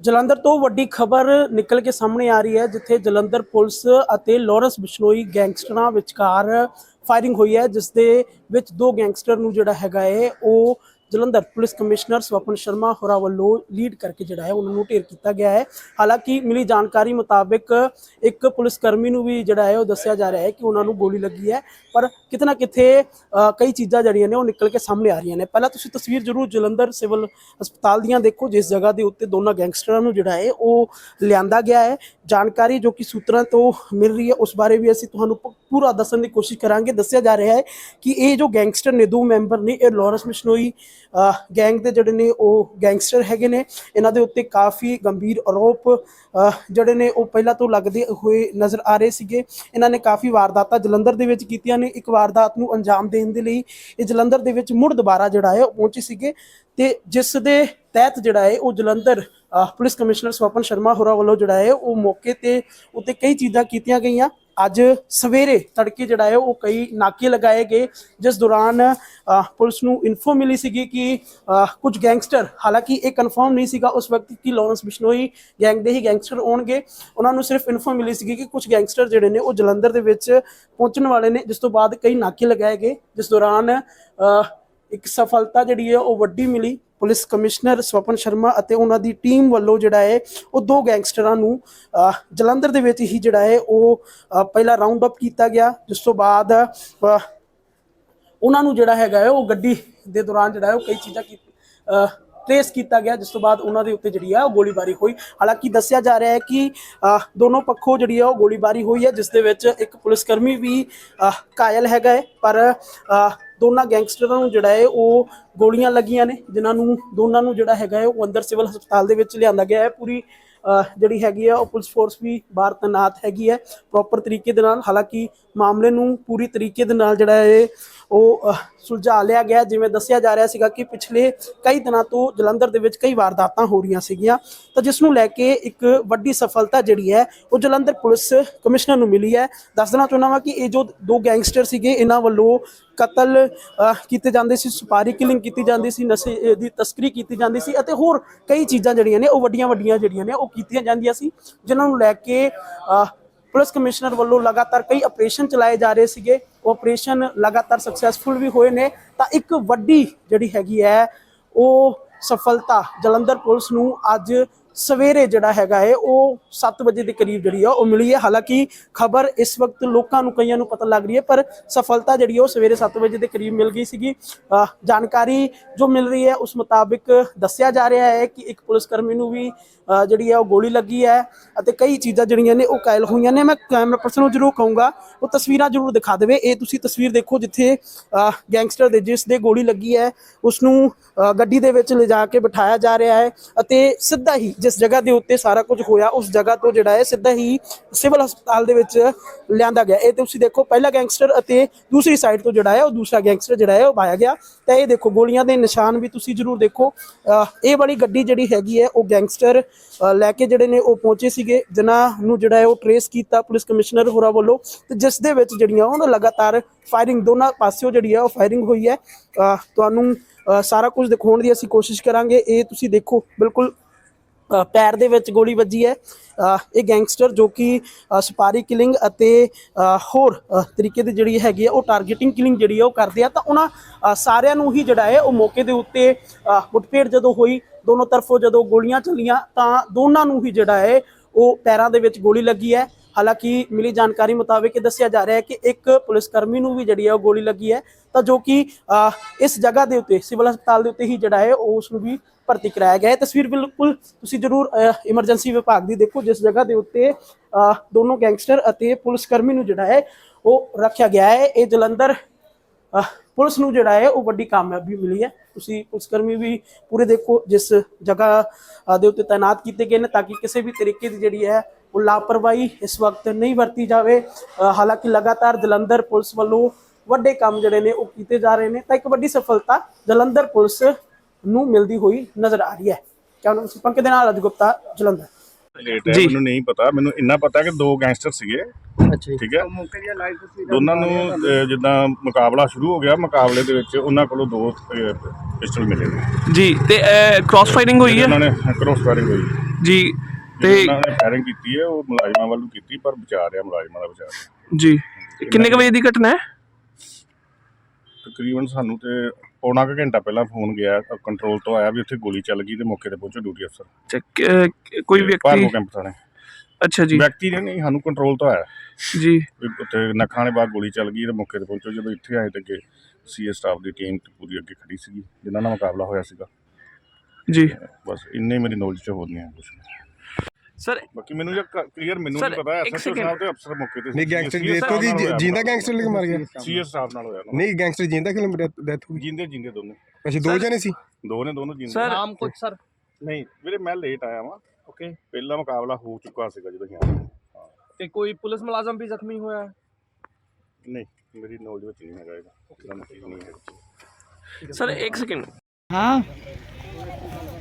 ਜਲੰਧਰ ਤੋਂ ਵੱਡੀ ਖਬਰ ਨਿਕਲ ਕੇ ਸਾਹਮਣੇ ਆ ਰਹੀ ਹੈ, ਜਿੱਥੇ ਜਲੰਧਰ ਪੁਲਿਸ ਅਤੇ ਲਾਰੈਂਸ ਬਿਸ਼ਨੋਈ ਗੈਂਗਸਟਰਾਂ ਵਿਚਕਾਰ ਫਾਇਰਿੰਗ ਹੋਈ ਹੈ ਜਿਸ ਦੇ ਵਿੱਚ ਦੋ ਗੈਂਗਸਟਰ ਨੂੰ ਜਿਹੜਾ ਹੈਗਾ ਹੈ ਉਹ ਜਲੰਧਰ ਪੁਲਿਸ ਕਮਿਸ਼ਨਰ ਸਵਪਨ ਸ਼ਰਮਾ ਹੋਰਾਂ ਵੱਲੋਂ ਲੀਡ ਕਰਕੇ ਜਿਹੜਾ ਹੈ ਉਹਨਾਂ ਨੂੰ ਢੇਰ ਕੀਤਾ ਗਿਆ ਹੈ। ਹਾਲਾਂਕਿ ਮਿਲੀ ਜਾਣਕਾਰੀ ਮੁਤਾਬਕ ਇੱਕ ਪੁਲਿਸ ਕਰਮੀ ਨੂੰ ਵੀ ਜਿਹੜਾ ਹੈ ਉਹ ਦੱਸਿਆ ਜਾ ਰਿਹਾ ਹੈ ਕਿ ਉਹਨਾਂ ਨੂੰ ਗੋਲੀ ਲੱਗੀ ਹੈ, ਪਰ ਕਿਤੇ ਨਾ ਕਿਤੇ ਕਈ ਚੀਜ਼ਾਂ ਜਿਹੜੀਆਂ ਨੇ ਉਹ ਨਿਕਲ ਕੇ ਸਾਹਮਣੇ ਆ ਰਹੀਆਂ ਨੇ। ਪਹਿਲਾਂ ਤੁਸੀਂ ਤਸਵੀਰ ਜ਼ਰੂਰ ਜਲੰਧਰ ਸਿਵਲ ਹਸਪਤਾਲ ਦੀਆਂ ਦੇਖੋ, ਜਿਸ ਜਗ੍ਹਾ ਦੇ ਉੱਤੇ ਦੋਨਾਂ ਗੈਂਗਸਟਰਾਂ ਨੂੰ ਜਿਹੜਾ ਹੈ ਉਹ ਲਿਆਂਦਾ ਗਿਆ ਹੈ। ਜਾਣਕਾਰੀ ਜੋ ਕਿ ਸੂਤਰਾਂ ਤੋਂ ਮਿਲ ਰਹੀ ਹੈ, ਉਸ ਬਾਰੇ ਵੀ ਅਸੀਂ ਤੁਹਾਨੂੰ ਪ- ਪੂਰਾ ਦੱਸਣ ਦੀ ਕੋਸ਼ਿਸ਼ ਕਰਾਂਗੇ। ਦੱਸਿਆ ਜਾ ਰਿਹਾ ਹੈ ਕਿ ਇਹ ਜੋ ਗੈਂਗਸਟਰ ਨੇ ਦੋ ਮੈਂਬਰ ਨੇ, ਇਹ ਲਾਰੈਂਸ ਮਿਸ਼ਨੋਈ ਗੈਂਗ ਦੇ ਜਿਹੜੇ ਨੇ ਉਹ ਗੈਂਗਸਟਰ ਹੈਗੇ ਨੇ, ਇਹਨਾਂ ਦੇ ਉੱਤੇ ਕਾਫੀ ਗੰਭੀਰ ਆਰੋਪ ਜਿਹੜੇ ਨੇ ਉਹ ਪਹਿਲਾਂ ਤੋਂ ਲੱਗਦੇ ਹੋਏ ਨਜ਼ਰ ਆ ਰਹੇ ਸੀਗੇ। ਇਹਨਾਂ ਨੇ ਕਾਫੀ ਵਾਰਦਾਤਾਂ ਜਲੰਧਰ ਦੇ ਵਿੱਚ ਕੀਤੀਆਂ ਨੇ। ਇੱਕ ਵਾਰਦਾਤ ਨੂੰ ਅੰਜਾਮ ਦੇਣ ਦੇ ਲਈ ਇਹ ਜਲੰਧਰ ਦੇ ਵਿੱਚ ਮੁੜ ਦੁਬਾਰਾ ਜਿਹੜਾ ਹੈ ਉਹ ਪਹੁੰਚੇ ਸੀਗੇ। ਤੇ ਜਿਸ ਦੇ ਤਹਿਤ ਜਿਹੜਾ ਹੈ ਉਹ ਜਲੰਧਰ ਪੁਲਿਸ ਕਮਿਸ਼ਨਰ ਸਵਪਨ ਸ਼ਰਮਾ ਹੋਰਾਂ ਵੱਲੋਂ ਜਿਹੜਾ ਹੈ ਉਹ ਮੌਕੇ ਤੇ ਉੱਤੇ ਕਈ ਚੀਜ਼ਾਂ ਕੀਤੀਆਂ ਗਈਆਂ। ਅੱਜ ਸਵੇਰੇ ਤੜਕੇ ਜਿਹੜਾ ਹੈ ਉਹ ਕਈ ਨਾਕੇ ਲਗਾਏ ਗਏ, ਜਿਸ ਦੌਰਾਨ ਪੁਲਿਸ ਨੂੰ ਇਨਫੋ ਮਿਲੀ ਸੀਗੀ ਕਿ ਕੁਝ ਗੈਂਗਸਟਰ, ਹਾਲਾਂਕਿ ਇਹ ਕਨਫਰਮ ਨਹੀਂ ਸੀਗਾ ਉਸ ਵਕਤ ਕਿ ਲਾਰੈਂਸ ਬਿਸ਼ਨੋਈ ਗੈਂਗ ਦੇ ਹੀ ਗੈਂਗਸਟਰ ਹੋਣਗੇ ਉਹਨਾਂ ਨੂੰ ਸਿਰਫ ਇਨਫੋ ਮਿਲੀ ਸੀਗੀ ਕਿ ਕੁਝ ਗੈਂਗਸਟਰ ਜਿਹੜੇ ਨੇ ਉਹ ਜਲੰਧਰ ਦੇ ਵਿੱਚ ਪਹੁੰਚਣ ਵਾਲੇ ਨੇ, ਜਿਸ ਤੋਂ ਬਾਅਦ ਕਈ ਨਾਕੇ ਲਗਾਏ ਗਏ। ਜਿਸ ਦੌਰਾਨ ਇੱਕ ਸਫਲਤਾ ਜਿਹੜੀ ਹੈ ਉਹ ਵੱਡੀ ਮਿਲੀ। ਪੁਲਿਸ ਕਮਿਸ਼ਨਰ ਸਵਪਨ ਸ਼ਰਮਾ ਅਤੇ ਉਹਨਾਂ ਦੀ ਟੀਮ ਵੱਲੋਂ ਜਿਹੜਾ ਹੈ ਉਹ ਦੋ ਗੈਂਗਸਟਰਾਂ ਨੂੰ ਜਲੰਧਰ ਦੇ ਵਿੱਚ ਹੀ ਜਿਹੜਾ ਹੈ ਉਹ ਅ, ਪਹਿਲਾ ਰਾਉਂਡ ਅਪ ਕੀਤਾ ਗਿਆ। ਜਿਸ ਤੋਂ ਬਾਅਦ ਉਹਨਾਂ ਨੂੰ ਜਿਹੜਾ ਹੈਗਾ ਹੈ ਉਹ ਗੱਡੀ ਦੇ ਦੌਰਾਨ ਜਿਹੜਾ ਹੈ ਉਹ ਕਈ ਚੀਜ਼ਾਂ ਕੀ ਟ੍ਰੇਸ ਕੀਤਾ ਗਿਆ। ਜਿਸ ਤੋਂ ਬਾਅਦ ਉਹਨਾਂ ਦੇ ਉੱਤੇ ਜਿਹੜੀ ਆ ਉਹ ਗੋਲੀਬਾਰੀ ਹੋਈ। ਹਾਲਾਂਕਿ ਦੱਸਿਆ ਜਾ ਰਿਹਾ ਹੈ ਕਿ ਦੋਨੋਂ ਪੱਖੋਂ ਜਿਹੜੀ ਆ ਉਹ ਗੋਲੀਬਾਰੀ ਹੋਈ ਹੈ ਜਿਸ ਦੇ ਵਿੱਚ ਇੱਕ ਪੁਲਿਸ ਕਰਮੀ ਵੀ ਅ, ਘਾਇਲ ਹੈਗਾ ਹੈ। ਪਰ ਦੋਨਾਂ ਗੈਂਗਸਟਰਾਂ ਨੂੰ ਜਿਹੜਾ ਹੈ ਉਹ ਗੋਲੀਆਂ ਲੱਗੀਆਂ ਨੇ, ਜਿਨ੍ਹਾਂ ਨੂੰ ਦੋਨਾਂ ਨੂੰ ਜਿਹੜਾ ਹੈਗਾ ਹੈ ਉਹ ਅੰਦਰ ਸਿਵਲ ਹਸਪਤਾਲ ਦੇ ਵਿੱਚ ਲਿਆਂਦਾ ਗਿਆ ਹੈ। ਪੂਰੀ ਜਿਹੜੀ ਹੈਗੀ ਆ ਉਹ ਪੁਲਿਸ ਫੋਰਸ ਵੀ ਬਾਹਰ ਤੈਨਾਤ ਹੈਗੀ ਹੈ। ਪ੍ਰੋਪਰ ਤਰੀਕੇ ਦੇ ਨਾਲ, ਹਾਲਾਂਕਿ ਮਾਮਲੇ ਨੂੰ ਪੂਰੀ ਤਰੀਕੇ ਦੇ ਨਾਲ ਜਿਹੜਾ ਹੈ ਉਹ ਸੁਲਝਾ ਲਿਆ ਗਿਆ ਜਿਵੇਂ ਦੱਸਿਆ ਜਾ ਰਿਹਾ ਸੀਗਾ ਕਿ ਪਿਛਲੇ ਕਈ ਦਿਨਾਂ ਤੋਂ ਜਲੰਧਰ ਦੇ ਵਿੱਚ ਕਈ ਵਾਰਦਾਤਾਂ ਹੋ ਰਹੀਆਂ ਸੀਗੀਆਂ। ਤਾਂ ਜਿਸ ਨੂੰ ਲੈ ਕੇ ਇੱਕ ਵੱਡੀ ਸਫਲਤਾ ਜਿਹੜੀ ਹੈ ਉਹ ਜਲੰਧਰ ਪੁਲਿਸ ਕਮਿਸ਼ਨਰ ਨੂੰ ਮਿਲੀ ਹੈ। ਦੱਸ ਦੇਣਾ ਚਾਹੁੰਦਾ ਹਾਂ ਕਿ ਇਹ ਜੋ ਦੋ ਗੈਂਗਸਟਰ ਸੀਗੇ ਇਹਨਾਂ ਵੱਲੋਂ ਕਤਲ ਕੀਤੇ ਜਾਂਦੇ ਸੀ ਸੁਪਾਰੀ ਕਿਲਿੰਗ ਕੀਤੀ ਜਾਂਦੀ ਸੀ ਨਸ਼ੇ ਅ, ਦੀ ਤਸਕਰੀ ਕੀਤੀ ਜਾਂਦੀ ਸੀ ਅਤੇ ਹੋਰ ਕਈ ਚੀਜ਼ਾਂ ਜਿਹੜੀਆਂ ਨੇ ਉਹ ਵੱਡੀਆਂ ਵੱਡੀਆਂ ਜਿਹੜੀਆਂ ਨੇ ਉਹ ਕੀਤੀਆਂ ਜਾਂਦੀਆਂ ਸੀ ਜਿਨ੍ਹਾਂ ਨੂੰ ਲੈ ਕੇ ਪੁਲਿਸ ਕਮਿਸ਼ਨਰ ਵੱਲੋਂ ਲਗਾਤਾਰ ਕਈ ਆਪਰੇਸ਼ਨ ਚਲਾਏ ਜਾ ਰਹੇ ਸੀਗੇ। ਉਹ ਆਪਰੇਸ਼ਨ ਲਗਾਤਾਰ ਸਕਸੈਸਫੁਲ ਵੀ ਹੋਏ ਨੇ। ਤਾਂ ਇੱਕ ਵੱਡੀ ਜਿਹੜੀ ਹੈਗੀ ਹੈ, ਉਹ ਸਫਲਤਾ ਜਲੰਧਰ ਪੁਲਿਸ ਨੂੰ ਅੱਜ ਸਵੇਰੇ ਜਿਹੜਾ ਹੈਗਾ ਹੈ ਉਹ 7 ਵਜੇ ਦੇ ਕਰੀਬ ਜਿਹੜੀ ਆ, ਉਹ ਮਿਲੀ ਹੈ ਹਾਲਾਂਕਿ ਖਬਰ ਇਸ ਵਕਤ ਲੋਕਾਂ ਨੂੰ, ਕਈਆਂ ਨੂੰ ਪਤਾ ਲੱਗ ਰਹੀ ਹੈ ਪਰ ਸਫਲਤਾ ਜਿਹੜੀ ਹੈ ਉਹ ਸਵੇਰੇ 7 ਵਜੇ ਦੇ ਕਰੀਬ ਮਿਲ ਗਈ ਸੀਗੀ। ਜਾਣਕਾਰੀ ਜੋ ਮਿਲ ਰਹੀ ਹੈ ਉਸ ਮੁਤਾਬਿਕ ਦੱਸਿਆ ਜਾ ਰਿਹਾ ਹੈ ਕਿ ਇੱਕ ਪੁਲਿਸ ਕਰਮੀ ਨੂੰ ਵੀ ਜਿਹੜੀ ਹੈ ਉਹ ਗੋਲੀ ਲੱਗੀ ਹੈ ਅਤੇ ਕਈ ਚੀਜ਼ਾਂ ਜਿਹੜੀਆਂ ਨੇ, ਉਹ ਕਾਇਲ ਹੋਈਆਂ ਨੇ। ਮੈਂ ਕੈਮਰਾ ਪਰਸਨ ਨੂੰ ਜ਼ਰੂਰ ਕਹੂੰਗਾ, ਉਹ ਤਸਵੀਰਾਂ ਜ਼ਰੂਰ ਦਿਖਾ ਦੇਵੇ। ਇਹ ਤੁਸੀਂ ਤਸਵੀਰ ਦੇਖੋ, ਜਿੱਥੇ ਗੈਂਗਸਟਰ ਦੇ, ਜਿਸ ਦੇ ਗੋਲੀ ਲੱਗੀ ਹੈ ਉਸ ਨੂੰ ਗੱਡੀ ਦੇ ਵਿੱਚ ਲਿਜਾ ਕੇ ਬਿਠਾਇਆ ਜਾ ਰਿਹਾ ਹੈ ਅਤੇ ਸਿੱਧਾ ਹੀ ਜਿਸ ਜਗ੍ਹਾ ਦੇ ਉੱਤੇ ਸਾਰਾ ਕੁਝ ਹੋਇਆ, ਉਸ ਜਗ੍ਹਾ ਤੋਂ ਜਿਹੜਾ ਹੈ ਸਿੱਧਾ ਹੀ ਸਿਵਲ ਹਸਪਤਾਲ ਦੇ ਵਿੱਚ ਲਿਆਂਦਾ ਗਿਆ। ਇਹ ਤੁਸੀਂ ਦੇਖੋ, ਪਹਿਲਾ ਗੈਂਗਸਟਰ ਅਤੇ ਦੂਸਰੀ ਸਾਈਡ ਤੋਂ ਜਿਹੜਾ ਹੈ, ਉਹ ਦੂਸਰਾ ਗੈਂਗਸਟਰ ਜਿਹੜਾ ਹੈ, ਉਹ ਪਾਇਆ ਗਿਆ। ਤਾਂ ਇਹ ਦੇਖੋ, ਗੋਲੀਆਂ ਦੇ ਨਿਸ਼ਾਨ ਵੀ ਤੁਸੀਂ ਜ਼ਰੂਰ ਦੇਖੋ। ਇਹ ਵਾਲੀ ਗੱਡੀ ਜਿਹੜੀ ਹੈਗੀ ਹੈ, ਉਹ ਗੈਂਗਸਟਰ ਲੈ ਕੇ ਜਿਹੜੇ ਨੇ, ਉਹ ਪਹੁੰਚੇ ਸੀਗੇ। ਜਿਨ੍ਹਾਂ ਨੂੰ ਜਿਹੜਾ ਹੈ, ਉਹ ਟਰੇਸ ਕੀਤਾ ਪੁਲਿਸ ਕਮਿਸ਼ਨਰ ਹੋਰਾਂ ਵੱਲੋਂ। ਤੇ ਜਿਸ ਦੇ ਵਿੱਚ ਜਿਹੜੀਆਂ ਉਹਨਾਂ ਲਗਾਤਾਰ ਫਾਇਰਿੰਗ ਦੋਨਾਂ ਪਾਸਿਓਂ ਜਿਹੜੀ ਹੈ, ਉਹ ਫਾਇਰਿੰਗ ਹੋਈ ਹੈ। ਤੁਹਾਨੂੰ ਸਾਰਾ ਕੁਝ ਦਿਖਾਉਣ ਦੀ ਅਸੀਂ ਕੋਸ਼ਿਸ਼ ਕਰਾਂਗੇ। ਇਹ ਤੁਸੀਂ ਦੇਖੋ, ਬਿਲਕੁਲ ਪੈਰ ਦੇ ਵਿੱਚ ਗੋਲੀ ਵੱਜੀ ਹੈ। ਇਹ ਗੈਂਗਸਟਰ ਜੋ ਕਿ ਸਪਾਰੀ ਕਿਲਿੰਗ ਅਤੇ ਹੋਰ ਤਰੀਕੇ ਦੀ ਜਿਹੜੀ ਹੈਗੀ ਹੈ, ਉਹ ਟਾਰਗੇਟਿੰਗ ਕਿਲਿੰਗ ਜਿਹੜੀ ਹੈ, ਉਹ ਕਰਦੇ ਆ। ਤਾਂ ਉਹਨਾਂ ਸਾਰਿਆਂ ਨੂੰ ਹੀ ਜਿਹੜਾ ਹੈ, ਉਹ ਮੌਕੇ ਦੇ ਉੱਤੇ ਮੁੱਠਭੇੜ ਜਦੋਂ ਹੋਈ, ਦੋਨੋਂ ਤਰਫੋਂ ਜਦੋਂ ਗੋਲੀਆਂ ਚੱਲੀਆਂ, ਤਾਂ ਦੋਨਾਂ ਨੂੰ ਹੀ ਜਿਹੜਾ ਹੈ, ਉਹ ਪੈਰਾਂ ਦੇ ਵਿੱਚ ਗੋਲੀ ਲੱਗੀ ਹੈ। ਹਾਲਾਂਕਿ ਮਿਲੀ ਜਾਣਕਾਰੀ ਮੁਤਾਬਕ ਇਹ ਦੱਸਿਆ ਜਾ ਰਿਹਾ ਹੈ ਕਿ ਇੱਕ ਪੁਲਿਸ ਕਰਮੀ ਨੂੰ ਵੀ ਜਿਹੜੀ ਹੈ, ਉਹ ਗੋਲੀ ਲੱਗੀ ਹੈ। ਤਾਂ ਜੋ ਕਿ ਇਸ ਜਗ੍ਹਾ ਦੇ ਉੱਤੇ, ਸਿਵਲ ਹਸਪਤਾਲ ਦੇ ਉੱਤੇ ਹੀ ਜਿਹੜਾ ਹੈ, ਉਹ ਉਸ ਨੂੰ ਵੀ ਭਰਤੀ ਕਰਾਇਆ ਗਿਆ ਹੈ। ਤਸਵੀਰ ਬਿਲਕੁਲ ਤੁਸੀਂ ਜਰੂਰ ਇਮਰਜੈਂਸੀ ਵਿਭਾਗ ਦੀ ਦੇਖੋ, ਜਿਸ ਜਗ੍ਹਾ ਦੇ ਉੱਤੇ ਦੋਨੋਂ ਗੈਂਗਸਟਰ ਅਤੇ ਪੁਲਿਸ ਕਰਮੀ ਨੂੰ ਜਿਹੜਾ ਹੈ, ਉਹ ਰੱਖਿਆ ਗਿਆ ਹੈ। ਇਹ ਜਲੰਧਰ ਪੁਲਿਸ ਨੂੰ ਜਿਹੜਾ ਹੈ, ਉਹ ਵੱਡੀ ਕਾਮਯਾਬੀ ਮਿਲੀ ਹੈ। ਤੁਸੀਂ ਪੁਲਿਸ ਕਰਮੀ ਵੀ ਪੂਰੇ ਦੇਖੋ, ਜਿਸ ਜਗ੍ਹਾ ਦੇ ਉੱਤੇ ਤਾਇਨਾਤ ਕੀਤੇ ਗਏ ਨੇ, ਤਾਂ ਕਿ ਕਿਸੇ ਵੀ ਤਰੀਕੇ ਦੀ ਜਿਹੜੀ ਹੈ, ਉਹ ਲਾਪਰਵਾਹੀ ਇਸ ਵਕਤ ਨਹੀਂ ਵਰਤੀ ਜਾਵੇ। ਹਾਲਾਂਕਿ ਲਗਾਤਾਰ ਜਲੰਧਰ ਪੁਲਿਸ ਵੱਲੋਂ ਵੱਡੇ ਕੰਮ ਜਿਹੜੇ ਨੇ, ਉਹ ਕੀਤੇ ਜਾ ਰਹੇ ਨੇ। ਤਾਂ ਇੱਕ ਵੱਡੀ ਸਫਲਤਾ ਜਲੰਧਰ ਪੁਲਿਸ ਨੂੰ ਮਿਲਦੀ ਹੋਈ ਨਜ਼ਰ ਆ ਰਹੀ ਹੈ। ਕੈਮਰਾ ਪੰਕਜ ਦੇ ਨਾਲ ਅਜਗੁਪਤਾ ਜਲੰਧਰ। ਲੇਟ ਹੈ ਮੈਨੂੰ ਨਹੀਂ ਪਤਾ। ਮੈਨੂੰ ਇੰਨਾ ਪਤਾ ਕਿ ਦੋ ਗੈਂਗਸਟਰ ਸੀਗੇ। ਅੱਛਾ ਠੀਕ ਹੈ। ਦੋਨਾਂ ਨੂੰ ਅਹ, ਜਿੱਦਾਂ ਮੁਕਾਬਲਾ ਸ਼ੁਰੂ ਹੋ ਗਿਆ ਮੁਕਾਬਲੇ ਦੇ ਵਿੱਚ ਉਹਨਾਂ ਕੋਲੋਂ ਦੋ ਪਿਸਟਲ ਮਿਲੇ ਨੇ। ਜੀ ਤੇ ਕ੍ਰਾਸ ਫਾਇਰਿੰਗ ਹੋਈ ਹੈ? ਉਹਨਾਂ ਨੇ ਕ੍ਰੋਸ ਫਾਇਰਿੰਗ ਹੋਈ। ਜੀ ਤੇ ਉਹਨਾਂ ਨੇ ਫਾਇਰਿੰਗ ਕੀਤੀ ਹੈ ਉਹ ਮੁਲਾਜ਼ਮਾਂ ਵੱਲੋਂ ਕੀਤੀ ਪਰ ਬਚਾ ਰਿਹਾ ਮੁਲਾਜ਼ਮਾਂ ਦਾ ਬਚਾ ਰਿਹਾ। ਜੀ। ਕਿੰਨੇ ਕੁ ਵਜੇ ਦੀ ਘਟਨਾ ਹੈ? ਤਕਰੀਬਨ ਸਾਨੂੰ ਤੇ ਪੌਣਾ ਕੁ ਘੰਟਾ ਪਹਿਲਾਂ ਫੋਨ ਗਿਆ ਕੰਟਰੋਲ ਤੋਂ ਆਇਆ ਵੀ ਉੱਥੇ ਗੋਲੀ ਚੱਲ ਗਈ ਤੇ ਮੌਕੇ ਤੇ ਪਹੁੰਚੋ ਡਿਊਟੀ ਅਫਸਰ ਅੱਛਾ, ਕ- ਕੋਈ ਵਿਅਕਤੀ ਭਾਰਗੋ ਕੈਂਪ ਥਾਣੇ। ਅੱਛਾ ਜੀ। ਵਿਅਕਤੀ ਨੇ ਨਹੀਂ ਸਾਨੂੰ ਕੰਟਰੋਲ ਤੋਂ ਆਇਆ। ਜੀ। ਵੀ ਉੱਥੇ ਨੱਖਾਂ ਦੇ ਬਾਅਦ ਗੋਲੀ ਚੱਲ ਗਈ ਤੇ ਮੌਕੇ ਤੇ ਪਹੁੰਚੋ। ਜਦੋਂ ਇੱਥੇ ਆਏ ਤੇ ਅੱਗੇ ਸੀਏ ਸਟਾਫ ਦੀ ਟੀਮ ਪੂਰੀ ਅੱਗੇ ਖੜੀ ਸੀਗੀ ਜਿਨ੍ਹਾਂ ਨਾਲ ਮੁਕਾਬਲਾ ਹੋਇਆ ਸੀਗਾ। ਜੀ। ਬਸ ਇੰਨੇ ਮੇਰੀ ਨੌਲੇਜ ਚ ਹੋ ਨਹੀਂ ਹੈ ਕੁਝ ਸਰ ਬਾਕੀ ਮੈਨੂੰ ਜੇ ਕਲੀਅਰ ਮੈਨੂੰ ਨਹੀਂ ਪਤਾ second. ਸਾਹਿਬ ਤੇ ਅਫਸਰ ਮੌਕੇ ਤੇ ਨਹੀਂ ਗੈਂਗਸਟਰ ਜੀ ਇੱਥੋਂ ਕੀ ਜਿੰਦਾ ਗੈਂਗਸਟਰ ਲਿਖ ਮਾਰ ਗਿਆ। ਸੀਏ ਸਟਾਫ ਨਾਲ ਹੋਇਆ। ਨਹੀਂ ਗੈਂਗਸਟਰ ਜਿੰਦਾ ਕਿ ਡੈਥ ਹੋ ਗਈ? ਜਿੰਦੇ ਜਿੰਦੇ ਦੋਨੇ। ਅਸੀਂ ਦੋ ਜਣੇ ਸੀ? ਦੋ ਨੇ ਦੋਨੋਂ ਜਿੰਦੇ। ਸਰ। ਨਾਮ ਕੁਝ ਸਰ? ਨਹੀਂ ਵੀਰੇ ਮੈਂ ਲੇਟ ਆਇਆ ਵਾਂ। ਓਕੇ। ਪਹਿਲਾ ਮੁਕਾਬਲਾ ਹੋ ਚੁੱਕਾ ਸੀਗਾ ਜਦੋਂ ਆਏ। ਤੇ ਕੋਈ ਪੁਲਿਸ ਮੁਲਾਜ਼ਮ ਵੀ ਜ਼ਖਮੀ ਹੋਇਆ? ਹੈ? ਨਹੀਂ ਮੇਰੀ ਨੌਲੇਜ ਵਿੱਚ ਨਹੀਂ ਹੈਗਾ ਇਹਦਾ। ਹੈ ਸਰ ਇੱਕ ਸੈਕਿੰਡ ਹਾਂ?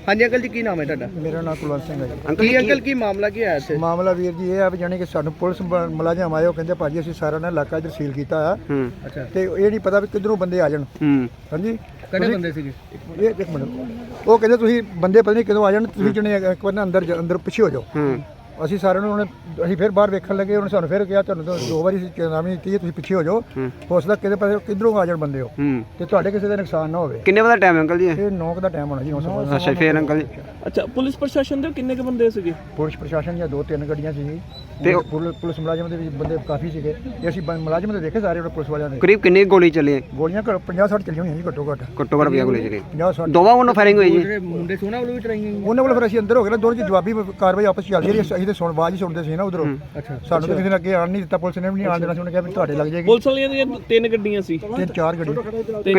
ਹਾਂਜੀ ਅੰਕਲ ਜੀ ਕੀ ਨਾਮ ਹੈ ਤੁਹਾਡਾ? ਮੇਰਾ ਨਾਮ ਕੁਲਵੰਤ ਸਿੰਘ ਹੈ ਜੀ। ਅੰਕਲ ਜੀ ਅੰਕਲ ਕੀ ਮਾਮਲਾ ਕੀ ਹੈ ਇੱਥੇ? ਮਾਮਲਾ ਵੀਰ ਜੀ ਇਹ ਆ ਵੀ ਜਾਣੀ ਕਿ ਸਾਨੂੰ ਪੁਲਿਸ ਮੁਲਾਜ਼ਮ ਆਏ ਉਹ ਕਹਿੰਦੇ ਭਾਜੀ ਅਸੀਂ ਸਾਰਾ ਨੇ ਇਲਾਕਾ ਇੱਧਰ ਸੀਲ ਕੀਤਾ ਆ। ਹੂੰ। ਅੱਛਾ। ਤੇ ਇਹ ਨਹੀਂ ਪਤਾ ਵੀ ਕਿੱਧਰੋਂ ਬੰਦੇ ਆ ਜਾਣ। ਹੂੰ। ਹਾਂਜੀ? ਕਿਹੜੇ ਬੰਦੇ ਸੀ ਜੀ ਇਹ ਇੱਕ ਮਿੰਟ। ਉਹ ਕਹਿੰਦੇ ਤੁਸੀਂ ਬੰਦੇ ਪਤਾ ਨਹੀਂ ਕਦੋਂ ਆ ਜਾਣ ਤੁਸੀਂ ਜਣੇ ਇੱਕ ਵਾਰ ਨਾ ਅੰਦਰ ਜਾ- ਅੰਦਰ ਪਿੱਛੇ ਹੋ ਜਾਓ। ਹੂੰ। ਅਸੀਂ ਸਾਰਿਆਂ ਨੂੰ ਉਹਨੇ ਅਸੀਂ ਫਿਰ ਬਾਹਰ ਵੇਖਣ ਲੱਗੇ ਉਹਨੇ ਸਾਨੂੰ ਫਿਰ ਕਿਹਾ ਤੁਹਾਨੂੰ ਤਾਂ ਦੋ ਵਾਰੀ ਚੇਤਾਵਨੀ ਦਿੱਤੀ ਹੈ ਤੁਸੀਂ ਪਿੱਛੇ ਹੋ ਜਾਓ। ਹੋ। ਸਕਦਾ ਕਿਤੇ ਪਾਸੇ ਕਿੱਧਰੋਂ ਆ ਜਾਣ ਬੰਦੇ ਹੋ ਹੂੰ। ਤੇ ਤੁਹਾਡੇ ਕਿਸੇ ਦਾ ਨੁਕਸਾਨ ਨਾ ਹੋਵੇ। ਕਿੰਨੇ ਵਜੇ ਦਾ ਟਾਈਮ ਅੰਕਲ ਜੀ? ਇਹ 9 ਦਾ ਟਾਈਮ ਹੋਣਾ ਜੀ 9 ਅੱਛਾ ਫੇਰ ਅੰਕਲ ਜੀ। ਅੱਛਾ ਪੁਲਿਸ ਪ੍ਰਸ਼ਾਸਨ ਦੇ ਕਿੰਨੇ ਕੁ ਬੰਦੇ ਸੀਗੇ? ਪੁਲਿਸ ਪ੍ਰਸ਼ਾਸਨ ਦੀਆਂ ਦੋ ਤਿੰਨ ਗੱਡੀਆਂ ਸੀ ਤੇ ਤੇ ਉਹ- ਪੁਲਿਸ ਮੁਲਾਜ਼ਮ ਦੇ ਵੀ ਬੰਦੇ ਕਾਫੀ ਸੀਗੇ। ਤੇ ਅਸੀਂ ਬੰ- ਮੁਲਾਜ਼ਮ ਦੇ ਦੇਖੇ ਸਾਰੇ ਉਹਨੇ ਪੁਲਿਸ ਵਾਲਿਆਂ ਦੇ। ਕਰੀਬ ਕਿੰਨੀ ਕੁ ਗੋਲੀ ਚੱਲੀ ਹੈ? ਗੋਲੀਆਂ ਘੱਟੋ 50 60 ਚੱਲੀਆਂ ਹੋਈਆਂ ਜੀ ਘੱਟੋ ਘੱਟ। ਘੱਟੋ ਘੱਟ 50 ਗੋਲੀ ਚੱਲੀ 50 60 ਦੋਵਾਂ ਵੱਲੋਂ ਫਾਇਰਿੰਗ ਹੋਈ ਜੀ? ਮੁੰਡੇ ਸੋਨਾ ਵੱਲੋਂ ਵੀ ਚਲਾਈਆਂ ਉਹਨਾਂ ਕੋਲ ਫਿਰ ਅਸੀਂ ਅੰਦਰ ਹੋ ਗਏ ਨਾ ਦੋਨੋਂ ਦੀ ਜਵਾਬੀ ਕਾਰਵਾਈ ਆਪਸ ਚ ਚੱਲਦੀ ਰਹੀ। ਅਸੀਂ ਤੇ ਸੁਣ ਬਾਜ ਹੀ ਸੁਣਦੇ ਸੀ ਨਾ ਉਧਰੋਂ। ਅੱਛਾ ਸਾਨੂੰ ਤਾਂ ਕਿਸੇ ਨੇ ਅੱਗੇ ਆਣ ਨਹੀਂ ਦਿੱਤਾ ਪੁਲਿਸ ਨੇ ਵੀ ਨਹੀਂ ਆਣ ਦੇਣਾ ਸੀ ਉਹਨੇ ਕਿਹਾ ਵੀ ਤੁਹਾਡੇ ਲੱਗ ਜਾਏਗੀ। ਪੁਲਿਸ ਵਾਲੀਆਂ ਦੀਆਂ ਤਿੰਨ ਗੱਡੀਆਂ ਸੀ। ਤਿੰਨ ਚਾਰ ਗੱਡੀ ਤੇ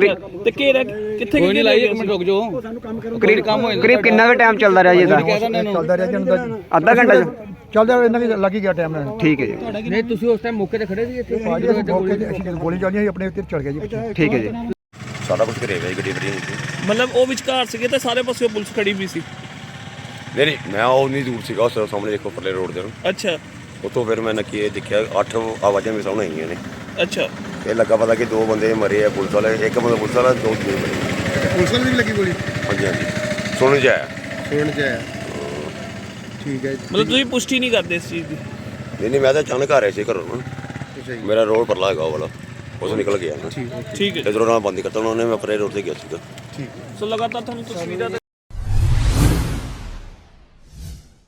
ਤੇ ਘੇਰਾ ਕਿੱਥੇ ਕੋਈ ਨਹੀਂ ਲਾਈ ਇੱਕ ਮਿੰਟ ਰੁਕ ਜਾਓ। ਕਰੀਬ ਕਰੀਬ ਕਿੰਨਾ ਕੁ ਟਾਈਮ ਚੱਲਦਾ ਰਿਹਾ ਜੀ ਇਹਦਾ? ਚੱਲਦਾ ਰਿਹਾ ਦਾ ਅੱਧਾ ਘੰਟਾ ਜੀ ਚੱਲਦਾ ਰਿਹਾ, ਇਹਨਾਂ ਦੀ ਲੱਗ ਹੀ ਗਿਆ ਟਾਈਮ ਨਾਲ ਠੀਕ ਹੈ ਜੀ। ਨਹੀਂ ਤੁਸੀਂ ਉਸ ਟਾਈਮ ਮੌਕੇ ਤੇ ਖੜੇ ਸੀ ਇੱਥੇ? ਬਾਜੀ ਅਸੀਂ ਮੌਕੇ ਤੇ ਅਸੀਂ ਜਦੋਂ ਗੋਲੀ ਚੱਲੀ ਅਸੀਂ ਆਪਣੇ ਉੱਤੇ ਚੜ ਗਏ ਜੀ ਠੀਕ ਹੈ ਜੀ। ਸਾਰਾ ਕੁਝ ਘਰੇ ਗਈ ਗੱਡੀ ਗੱਡੀ ਮਤਲਬ ਉਹ ਵਿਚਕਾਰ ਸੀਗੇ ਤੇ ਸਾਰੇ ਪਾਸੇ ਪੁਲਿਸ ਖੜੀ ਵੀ ਸੀ। ਨਹੀਂ ਮੈਂ ਉਹ ਨਹੀਂ ਦੂਰ ਸੀਗਾ ਉਸ ਸਾਹਮਣੇ ਦੇਖੋ ਪਰਲੇ ਰੋਡ ਦੇ ਨੂੰ। ਅੱਛਾ। ਉੱਥੋਂ ਫਿਰ ਮੈਂ ਨੱਕੀ ਇਹ ਦੇਖਿਆ ਅੱਠ ਆਵਾਜ਼ਾਂ ਮੇਰੇ ਸਾਹਮਣੇ ਆਈਆਂ ਨੇ। ਅੱਛਾ। ਇਹ ਲੱਗਾ ਪਤਾ ਕਿ ਦੋ ਬੰਦੇ ਮਰੇ ਆ ਪੁਲਿਸ ਵਾਲੇ ਇੱਕ ਬੰਦਾ ਪੁਲਿਸ ਵਾਲਾ ਦੋ ਦੂਜੇ ਮਰੇ। ਪੁਲਿਸ ਵਾਲੇ ਵੀ ਲੱਗੀ ਗੋਲੀ? ਹਾਂਜੀ ਹਾਂਜੀ। ਸੁਣ ਜਾਇਆ ਸੁਣਨ ਚ ਆਇਆ ਠੀਕ ਹੈ ਮਤਲਬ ਤੁਸੀਂ ਪੁਸ਼ਟੀ ਨਹੀਂ ਕਰਦੇ ਇਸ ਚੀਜ਼ ਦੀ? ਨਹੀਂ ਨਹੀਂ ਮੈਂ ਤਾਂ ਅਚਾਨਕ ਆ ਰਿਹਾ ਸੀ ਘਰੋਂ ਨਾ। ਮੇਰਾ ਰੋਡ ਪਰਲਾ ਹੈਗਾ ਉਹ ਵਾਲਾ। ਉਸ ਨਿਕਲ ਗਿਆ ਨਾ। ਠੀਕ ਹੈ। ਇਧਰੋਂ ਨਾਲ ਬੰਦ ਕਰਤਾ ਉਹਨਾਂ ਨੇ ਮੈਂ ਪਰੇ ਰੋਡ ਤੇ ਗਿਆ ਸੀਗਾ। ਸੋ ਲਗਾਤਾਰ ਤੁਹਾਨੂੰ ਤਸਵੀਰਾਂ